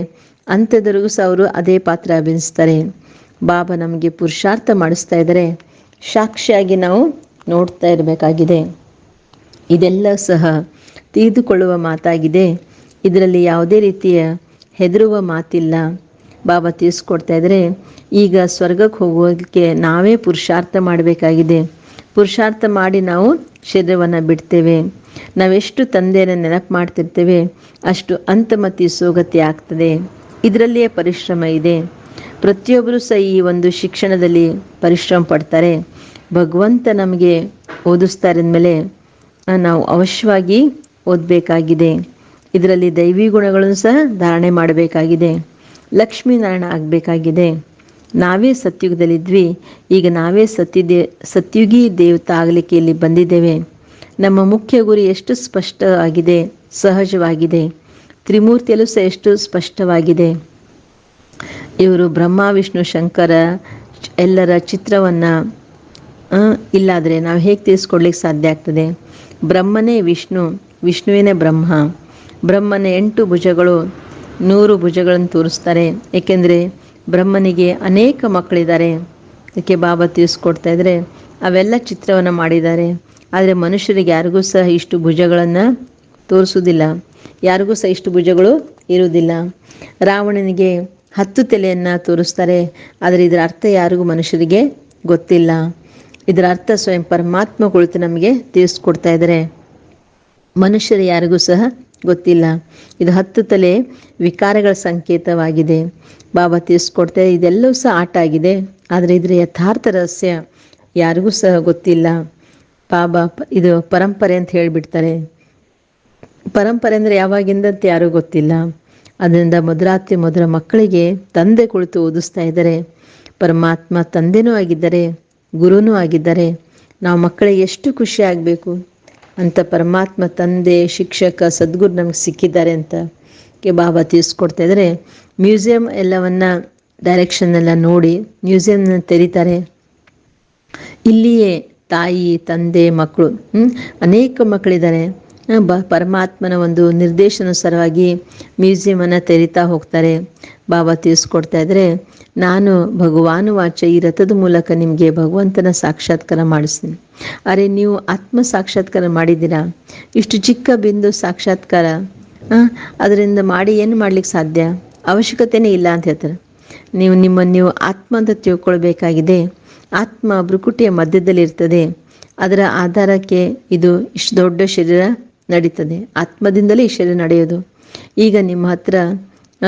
ಅಂಥದ್ರಿಗೂ ಸಹ ಅವರು ಅದೇ ಪಾತ್ರ ಅಭಿನಯಿಸ್ತಾರೆ. ಬಾಬಾ ನಮಗೆ ಪುರುಷಾರ್ಥ ಮಾಡಿಸ್ತಾ ಇದ್ದಾರೆ ಸಾಕ್ಷಿಯಾಗಿ ನಾವು ನೋಡ್ತಾ ಇರಬೇಕಾಗಿದೆ. ಇದೆಲ್ಲ ಸಹ ತಿಳಿದುಕೊಳ್ಳುವ ಮಾತಾಗಿದೆ. ಇದರಲ್ಲಿ ಯಾವುದೇ ರೀತಿಯ ಹೆದರುವ ಮಾತಿಲ್ಲ. ಬಾಬಾ ತಿಳಿಸ್ಕೊಡ್ತಾ ಇದ್ದರೆ ಈಗ ಸ್ವರ್ಗಕ್ಕೆ ಹೋಗೋದಕ್ಕೆ ನಾವೇ ಪುರುಷಾರ್ಥ ಮಾಡಬೇಕಾಗಿದೆ. ಪುರುಷಾರ್ಥ ಮಾಡಿ ನಾವು ಶರೀರವನ್ನು ಬಿಡ್ತೇವೆ. ನಾವೆಷ್ಟು ತಂದೆಯನ್ನು ನೆನಪು ಮಾಡ್ತಿರ್ತೇವೆ, ಅಷ್ಟು ಅಂತಮತಿ ಸೋಗತಿ ಆಗ್ತದೆ. ಇದರಲ್ಲಿಯೇ ಪರಿಶ್ರಮ ಇದೆ. ಪ್ರತಿಯೊಬ್ಬರೂ ಸಹ ಈ ಒಂದು ಶಿಕ್ಷಣದಲ್ಲಿ ಪರಿಶ್ರಮ ಪಡ್ತಾರೆ. ಭಗವಂತ ನಮಗೆ ಓದಿಸ್ತಾರೆ ಅಂದಮೇಲೆ ನಾವು ಅವಶ್ಯವಾಗಿ ಓದಬೇಕಾಗಿದೆ. ಇದರಲ್ಲಿ ದೈವಿ ಗುಣಗಳನ್ನು ಸಹ ಧಾರಣೆ ಮಾಡಬೇಕಾಗಿದೆ. ಲಕ್ಷ್ಮೀನಾರಾಯಣ ಆಗಬೇಕಾಗಿದೆ. ನಾವೇ ಸತ್ಯುಗದಲ್ಲಿದ್ವಿ. ಈಗ ನಾವೇ ಸತ್ಯದೇ ಸತ್ಯುಗಿ ದೇವತಾ ಆಗಲಿಕ್ಕೆ ಇಲ್ಲಿ ಬಂದಿದ್ದೇವೆ. ನಮ್ಮ ಮುಖ್ಯ ಗುರಿ ಎಷ್ಟು ಸ್ಪಷ್ಟವಾಗಿದೆ, ಸಹಜವಾಗಿದೆ. ತ್ರಿಮೂರ್ತಿಯಲ್ಲೂ ಸಹ ಎಷ್ಟು ಸ್ಪಷ್ಟವಾಗಿದೆ. ಇವರು ಬ್ರಹ್ಮ, ವಿಷ್ಣು, ಶಂಕರ, ಎಲ್ಲರ ಚಿತ್ರವನ್ನು ಇಲ್ಲಾದರೆ ನಾವು ಹೇಗೆ ತಿಳಿಸ್ಕೊಡ್ಲಿಕ್ಕೆ ಸಾಧ್ಯ ಆಗ್ತದೆ? ಬ್ರಹ್ಮನೇ ವಿಷ್ಣು, ವಿಷ್ಣುವಿನೇ ಬ್ರಹ್ಮ. ಬ್ರಹ್ಮನ ಎಂಟು ಭುಜಗಳು ನೂರು ಭುಜಗಳನ್ನು ತೋರಿಸ್ತಾರೆ. ಏಕೆಂದರೆ ಬ್ರಹ್ಮನಿಗೆ ಅನೇಕ ಮಕ್ಕಳಿದ್ದಾರೆ. ಅದಕ್ಕೆ ಬಾಬಾ ತಿಳಿಸ್ಕೊಡ್ತಾ ಇದ್ದಾರೆ ಅವೆಲ್ಲ ಚಿತ್ರವನ್ನು ಮಾಡಿದ್ದಾರೆ. ಆದರೆ ಮನುಷ್ಯರಿಗೆ ಯಾರಿಗೂ ಸಹ ಇಷ್ಟು ಭುಜಗಳನ್ನು ತೋರಿಸೋದಿಲ್ಲ. ಯಾರಿಗೂ ಸಹ ಇಷ್ಟು ಭುಜಗಳು ಇರುವುದಿಲ್ಲ ರಾವಣನಿಗೆ ಹತ್ತು ತಲೆಯನ್ನು ತೋರಿಸ್ತಾರೆ, ಆದರೆ ಇದರ ಅರ್ಥ ಯಾರಿಗೂ ಮನುಷ್ಯರಿಗೆ ಗೊತ್ತಿಲ್ಲ. ಇದರ ಅರ್ಥ ಸ್ವಯಂ ಪರಮಾತ್ಮ ಕುಳಿತು ನಮಗೆ ತಿಳಿಸ್ಕೊಡ್ತಾ ಇದ್ದಾರೆ. ಮನುಷ್ಯರು ಯಾರಿಗೂ ಸಹ ಗೊತ್ತಿಲ್ಲ. ಇದು ಹತ್ತು ತಲೆ ವಿಕಾರಗಳ ಸಂಕೇತವಾಗಿದೆ. ಬಾಬಾ ತಿಳಿಸ್ಕೊಡ್ತಾರೆ ಇದೆಲ್ಲವೂ ಸಹ ಆಟ ಆಗಿದೆ, ಆದರೆ ಇದರ ಯಥಾರ್ಥ ರಹಸ್ಯ ಯಾರಿಗೂ ಸಹ ಗೊತ್ತಿಲ್ಲ. ಬಾಬಾ ಇದು ಪರಂಪರೆ ಅಂತ ಹೇಳಿಬಿಡ್ತಾರೆ. ಪರಂಪರೆ ಅಂದರೆ ಯಾವಾಗಿಂದ ಯಾರಿಗೂ ಯಾರೂ ಗೊತ್ತಿಲ್ಲ. ಅದರಿಂದ ಮಧುರಾತ್ರಿ ಮಧುರ ಮಕ್ಕಳಿಗೆ ತಂದೆ ಕುಳಿತು ಓದಿಸ್ತಾ ಇದ್ದಾರೆ. ಪರಮಾತ್ಮ ತಂದೆನೂ ಆಗಿದ್ದಾರೆ, ಗುರುನೂ ಆಗಿದ್ದಾರೆ ನಾವು ಮಕ್ಕಳಿಗೆ ಎಷ್ಟು ಖುಷಿ ಆಗಬೇಕು ಅಂತ ಪರಮಾತ್ಮ ತಂದೆ, ಶಿಕ್ಷಕ, ಸದ್ಗುರು ನಮಗೆ ಸಿಕ್ಕಿದ್ದಾರೆ ಅಂತ ಕೆ ಬಾಬಾ ತಿಳಿಸ್ಕೊಡ್ತಾ ಇದ್ದಾರೆ. ಮ್ಯೂಸಿಯಂ ಎಲ್ಲವನ್ನ ಡೈರೆಕ್ಷನ್ ಎಲ್ಲ ನೋಡಿ ಮ್ಯೂಸಿಯಂನ ತೆರೀತಾರೆ. ಇಲ್ಲಿಯೇ ತಾಯಿ, ತಂದೆ, ಮಕ್ಕಳು? ಅನೇಕ ಮಕ್ಕಳಿದ್ದಾರೆ. ಬ ಪರಮಾತ್ಮನ ಒಂದು ನಿರ್ದೇಶನುಸಾರವಾಗಿ ಮ್ಯೂಸಿಯಮನ್ನು ತೆರಿತಾ ಹೋಗ್ತಾರೆ. ಬಾಬಾ ತಿಳಿಸ್ಕೊಡ್ತಾ ಇದ್ರೆ, ನಾನು ಭಗವಾನು ವಾಚ ಈ ರಥದ ಮೂಲಕ ನಿಮಗೆ ಭಗವಂತನ ಸಾಕ್ಷಾತ್ಕಾರ ಮಾಡಿಸ್ತೀನಿ. ಅರೆ, ನೀವು ಆತ್ಮ ಸಾಕ್ಷಾತ್ಕಾರ ಮಾಡಿದ್ದೀರಾ? ಇಷ್ಟು ಚಿಕ್ಕ ಬಿಂದು ಸಾಕ್ಷಾತ್ಕಾರ ಅದರಿಂದ ಮಾಡಿ ಏನು ಮಾಡ್ಲಿಕ್ಕೆ ಸಾಧ್ಯ? ಅವಶ್ಯಕತೆನೇ ಇಲ್ಲ ಅಂತ ಹೇಳ್ತಾರೆ. ನೀವು ನಿಮ್ಮನ್ನು ನೀವು ಆತ್ಮ ಅಂತ ತಿಳ್ಕೊಳ್ಬೇಕಾಗಿದೆ. ಆತ್ಮ ಭ್ರುಕುಟಿಯ ಮಧ್ಯದಲ್ಲಿ ಇರ್ತದೆ ಅದರ ಆಧಾರಕ್ಕೆ ಇದು ಇಷ್ಟು ದೊಡ್ಡ ಶರೀರ ನಡೀತದೆ. ಆತ್ಮದಿಂದಲೇ ಈ ಶರೀರ ನಡೆಯೋದು. ಈಗ ನಿಮ್ಮ ಹತ್ರ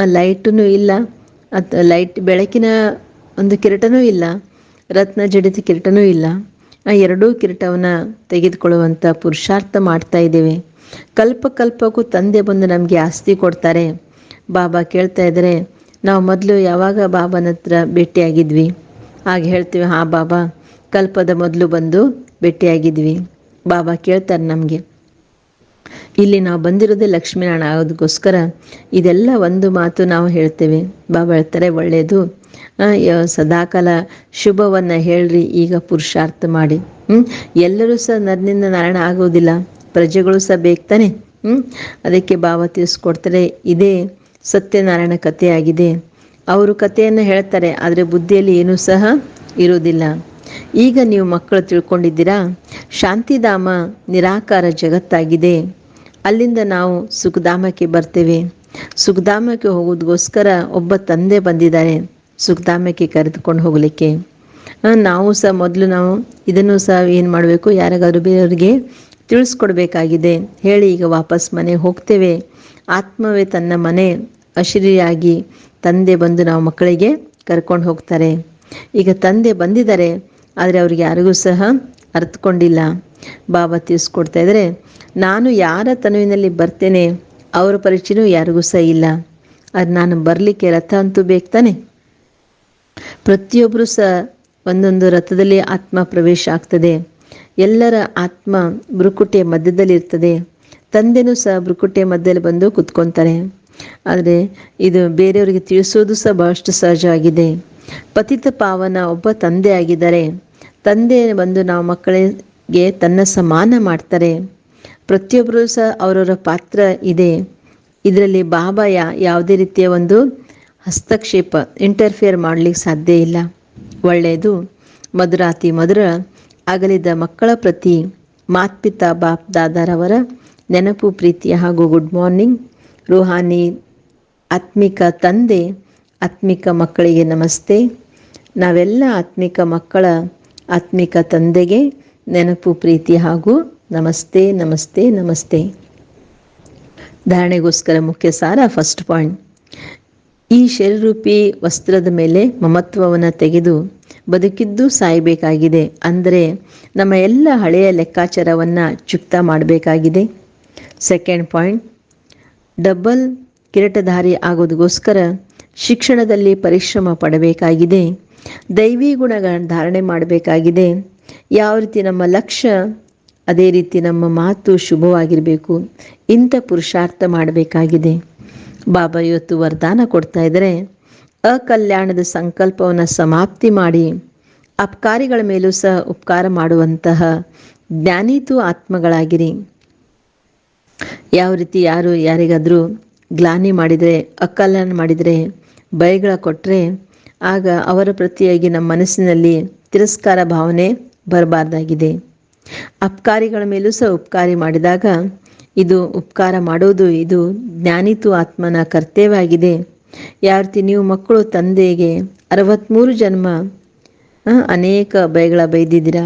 ಲೈಟೂ ಇಲ್ಲ, ಅತ್, ಲೈಟ್ ಬೆಳಕಿನ ಒಂದು ಕಿರೀಟನೂ ಇಲ್ಲ, ರತ್ನ ಜಡಿತ ಕಿರೀಟನೂ ಇಲ್ಲ, ಆ, ಎರಡೂ ಕಿರೀಟವನ್ನು ತೆಗೆದುಕೊಳ್ಳುವಂಥ ಪುರುಷಾರ್ಥ ಮಾಡ್ತಾ ಇದ್ದೇವೆ. ಕಲ್ಪ ಕಲ್ಪಕ್ಕೂ ತಂದೆ ಬಂದು ನಮಗೆ ಆಸ್ತಿ ಕೊಡ್ತಾರೆ. ಬಾಬಾ ಕೇಳ್ತಾ ಇದ್ದಾರೆ, ನಾವು ಮೊದಲು ಯಾವಾಗ ಬಾಬಾನ ಹತ್ರ ಭೇಟಿಯಾಗಿದ್ವಿ? ಆಗ ಹೇಳ್ತೀವಿ, ಹಾಂ, ಬಾಬಾ, ಕಲ್ಪದ ಮೊದಲು ಬಂದು ಭೇಟಿಯಾಗಿದ್ವಿ. ಬಾಬಾ ಕೇಳ್ತಾರೆ ನಮಗೆ. ಇಲ್ಲಿ ನಾವು ಬಂದಿರೋದೇ ಲಕ್ಷ್ಮೀನಾರಾಯಣ ಆಗೋದಕ್ಕೋಸ್ಕರ ಇದೆಲ್ಲ ಒಂದು ಮಾತು ನಾವು ಹೇಳ್ತೇವೆ. ಬಾಬಾ ಹೇಳ್ತಾರೆ ಒಳ್ಳೆಯದು ಸದಾಕಾಲ ಶುಭವನ್ನು ಹೇಳ್ರಿ, ಈಗ ಪುರುಷಾರ್ಥ ಮಾಡಿ. ಹ್ಞೂ ಎಲ್ಲರೂ ಸಹ ನನ್ನಿಂದ ನಾರಾಯಣ ಆಗೋದಿಲ್ಲ. ಪ್ರಜೆಗಳು ಸಹ ಬೇಕ್ತಾನೆ ಹ್ಞೂ ಅದಕ್ಕೆ ಬಾಬಾ ತಿಳಿಸ್ಕೊಡ್ತಾರೆ, ಇದೇ ಸತ್ಯನಾರಾಯಣ ಕಥೆಯಾಗಿದೆ. ಅವರು ಕಥೆಯನ್ನು ಹೇಳ್ತಾರೆ, ಆದರೆ ಬುದ್ಧಿಯಲ್ಲಿ ಏನೂ ಸಹ ಇರೋದಿಲ್ಲ ಈಗ ನೀವು ಮಕ್ಕಳು ತಿಳ್ಕೊಂಡಿದ್ದೀರಾ? ಶಾಂತಿಧಾಮ ನಿರಾಕಾರ ಜಗತ್ತಾಗಿದೆ. ಅಲ್ಲಿಂದ ನಾವು ಸುಖಧಾಮಕ್ಕೆ ಬರ್ತೇವೆ. ಸುಖಧಾಮಕ್ಕೆ ಹೋಗೋದಕ್ಕೋಸ್ಕರ ಒಬ್ಬ ತಂದೆ ಬಂದಿದ್ದಾರೆ. ಸುಖಧಾಮಕ್ಕೆ ಕರೆದುಕೊಂಡು ಹೋಗಲಿಕ್ಕೆ. ನಾವು ಸಹ ಮೊದಲು ನಾವು ಇದನ್ನು ಸಹ ಏನು ಮಾಡಬೇಕು? ಯಾರಿಗಾದ್ರೂ ಬೇರೆಯವ್ರಿಗೆ ತಿಳಿಸ್ಕೊಡ್ಬೇಕಾಗಿದೆ. ಹೇಳಿ, ಈಗ ವಾಪಸ್ ಮನೆಗೆ ಹೋಗ್ತೇವೆ. ಆತ್ಮವೇ ತನ್ನ ಮನೆ. ಅಶಿರಿಯಾಗಿ ತಂದೆ ಬಂದು ನಾವು ಮಕ್ಕಳಿಗೆ ಕರ್ಕೊಂಡು ಹೋಗ್ತಾರೆ. ಈಗ ತಂದೆ ಬಂದಿದ್ದಾರೆ. ಆದರೆ ಅವ್ರಿಗೆ ಯಾರಿಗೂ ಸಹ ಅರ್ಥಕೊಂಡಿಲ್ಲ. ಬಾಬಾ ತಿಳಿಸ್ಕೊಡ್ತಾ ಇದ್ದಾರೆ ನಾನು ಯಾರ ತನುವಿನಲ್ಲಿ ಬರ್ತೇನೆ, ಅವರ ಪರಿಚಯನೂ ಯಾರಿಗೂ ಸಹ ಇಲ್ಲ. ಅದು ನಾನು ಬರಲಿಕ್ಕೆ ರಥ ಅಂತೂ ಬೇಕು ತಾನೆ? ಪ್ರತಿಯೊಬ್ಬರು ಸಹ ಒಂದೊಂದು ರಥದಲ್ಲಿ ಆತ್ಮ ಪ್ರವೇಶ ಆಗ್ತದೆ. ಎಲ್ಲರ ಆತ್ಮ ಬೃಕುಟೆಯ ಮಧ್ಯದಲ್ಲಿ ಇರ್ತದೆ. ತಂದೆನೂ ಸಹ ಬೃಕುಟೆಯ ಮಧ್ಯದಲ್ಲಿ ಬಂದು ಕುತ್ಕೊತಾರೆ. ಆದರೆ ಇದು ಬೇರೆಯವರಿಗೆ ತಿಳಿಸೋದು ಸಹ ಬಹಳಷ್ಟು ಸಹಜವಾಗಿದೆ. ಪತಿತ ಪಾವನ ಒಬ್ಬ ತಂದೆ ಆಗಿದ್ದಾರೆ. ತಂದೆ ಬಂದು ನಾವು ಮಕ್ಕಳಿಗೆ ತನ್ನ ಸಮಾನ ಮಾಡ್ತಾರೆ. ಪ್ರತಿಯೊಬ್ಬರೂ ಸಹ ಅವರವರ ಪಾತ್ರ ಇದೆ. ಇದರಲ್ಲಿ ಬಾಬಾ ಯಾವುದೇ ರೀತಿಯ ಒಂದು ಹಸ್ತಕ್ಷೇಪ ಇಂಟರ್ಫಿಯರ್ ಮಾಡಲಿಕ್ಕೆ ಸಾಧ್ಯ ಇಲ್ಲ. ಒಳ್ಳೆಯದು, ಮಧುರಾತಿ ಮಧುರ ಅಗಲಿದ ಮಕ್ಕಳ ಪ್ರತಿ ಮಾತ್ಪಿತಾ ಬಾಪ್ ದಾದಾರವರ ನೆನಪು ಪ್ರೀತಿ ಹಾಗೂ ಗುಡ್ ಮಾರ್ನಿಂಗ್ ರುಹಾನಿ ಆತ್ಮಿಕ ತಂದೆ, ಆತ್ಮಿಕ ಮಕ್ಕಳಿಗೆ ನಮಸ್ತೆ. ನಾವೆಲ್ಲ ಆತ್ಮಿಕ ಮಕ್ಕಳ ಆತ್ಮಿಕ ತಂದೆಗೆ ನೆನಪು, ಪ್ರೀತಿ ಹಾಗೂ ನಮಸ್ತೆ ನಮಸ್ತೆ ನಮಸ್ತೆ. ಧಾರಣೆಗೋಸ್ಕರ ಮುಖ್ಯ ಸಾರ ಫಸ್ಟ್ ಪಾಯಿಂಟ್ ಈ ಶರೀರೂಪಿ ವಸ್ತ್ರದ ಮೇಲೆ ಮಮತ್ವವನ್ನು ತೆಗೆದು ಬದುಕಿದ್ದು ಸಾಯಬೇಕಾಗಿದೆ. ಅಂದರೆ ನಮ್ಮ ಎಲ್ಲ ಹಳೆಯ ಲೆಕ್ಕಾಚಾರವನ್ನು ಚುಕ್ತ ಮಾಡಬೇಕಾಗಿದೆ. ಸೆಕೆಂಡ್ ಪಾಯಿಂಟ್ ಡಬಲ್ ಕಿರೀಟಧಾರಿ ಆಗೋದಕ್ಕೋಸ್ಕರ ಶಿಕ್ಷಣದಲ್ಲಿ ಪರಿಶ್ರಮ ಪಡಬೇಕಾಗಿದೆ. ದೈವಿ ಗುಣಗಳನ್ನು ಧಾರಣೆ ಮಾಡಬೇಕಾಗಿದೆ. ಯಾವ ರೀತಿ ನಮ್ಮ ಲಕ್ಷ್ಯ, ಅದೇ ರೀತಿ ನಮ್ಮ ಮಾತು ಶುಭವಾಗಿರಬೇಕು. ಇಂಥ ಪುರುಷಾರ್ಥ ಮಾಡಬೇಕಾಗಿದೆ. ಬಾಬಾ ಇವತ್ತು ವರದಾನ ಕೊಡ್ತಾ ಇದ್ದರೆ. ಅಕಲ್ಯಾಣದ ಸಂಕಲ್ಪವನ್ನು ಸಮಾಪ್ತಿ ಮಾಡಿ, ಅಪಕಾರಿಗಳ ಮೇಲೂ ಸಹ ಉಪಕಾರ ಮಾಡುವಂತಹ ಜ್ಞಾನೀತು ಆತ್ಮಗಳಾಗಿರಿ. ಯಾವ ರೀತಿ ಯಾರು ಯಾರಿಗಾದರೂ ಗ್ಲಾನಿ ಮಾಡಿದರೆ, ಅಕಲ್ಯಾಣ ಮಾಡಿದರೆ ಬೈಗಳ ಕೊಟ್ಟರೆ ಆಗ ಅವರ ಪ್ರತಿಯಾಗಿ ನಮ್ಮ ಮನಸ್ಸಿನಲ್ಲಿ ತಿರಸ್ಕಾರ ಭಾವನೆ ಬರಬಾರ್ದಾಗಿದೆ. ಅಪಕಾರಿಗಳ ಮೇಲೂ ಸಹ ಉಪಕಾರಿ ಮಾಡಿದಾಗ ಇದು ಉಪಕಾರ ಮಾಡೋದು ಇದು ಜ್ಞಾನಿತು ಆತ್ಮನ ಕರ್ತವ್ಯವಾಗಿದೆ. ಯಾವ ರೀತಿ ನೀವು ಮಕ್ಕಳು, ತಂದೆಗೆ ಅರವತ್ತ್ಮೂರು ಜನ್ಮ ಅನೇಕ ಬೈಗಳ ಬೈದಿದ್ದೀರಾ?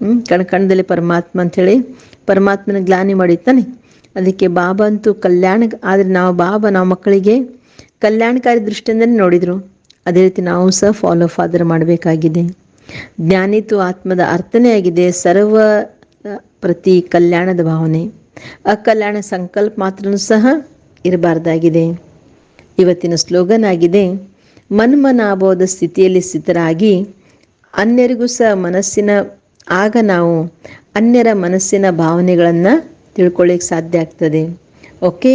ಕಣಕಣದಲ್ಲಿ ಕಣ, ಕಣದಲ್ಲಿ ಪರಮಾತ್ಮ ಅಂಥೇಳಿ ಪರಮಾತ್ಮನ ಗ್ಲಾನಿ ಮಾಡಿತ್ತಾನೆ ಅದಕ್ಕೆ ಬಾಬಾ ಅಂತೂ ಕಲ್ಯಾಣ, ಆದರೆ ನಾವು ಬಾಬಾ, ನಾವು ಮಕ್ಕಳಿಗೆ ಕಲ್ಯಾಣಕಾರಿ ದೃಷ್ಟಿಯಿಂದಲೇ ನೋಡಿದರು. ಅದೇ ರೀತಿ ನಾವು ಸಹ ಫಾಲೋ ಫಾದರ್ ಮಾಡಬೇಕಾಗಿದೆ. ಜ್ಞಾನಿತು ಆತ್ಮದ ಅರ್ಥನೇ ಆಗಿದೆ. ಸರ್ವ ಪ್ರತಿ ಕಲ್ಯಾಣದ ಭಾವನೆ. ಅಕಲ್ಯಾಣ ಸಂಕಲ್ಪ ಮಾತ್ರ ಸಹ ಇರಬಾರ್ದಾಗಿದೆ. ಇವತ್ತಿನ ಸ್ಲೋಗನ್ ಆಗಿದೆ ಮನ್ಮನಾಭೋದ ಸ್ಥಿತಿಯಲ್ಲಿ ಸ್ಥಿತರಾಗಿ ಅನ್ಯರಿಗೂ ಸಹ ಮನಸ್ಸಿನ, ಆಗ ನಾವು ಅನ್ಯರ ಮನಸ್ಸಿನ ಭಾವನೆಗಳನ್ನು ತಿಳ್ಕೊಳ್ಳಿಕ್ಕೆ ಸಾಧ್ಯ ಆಗ್ತದೆ. Okay?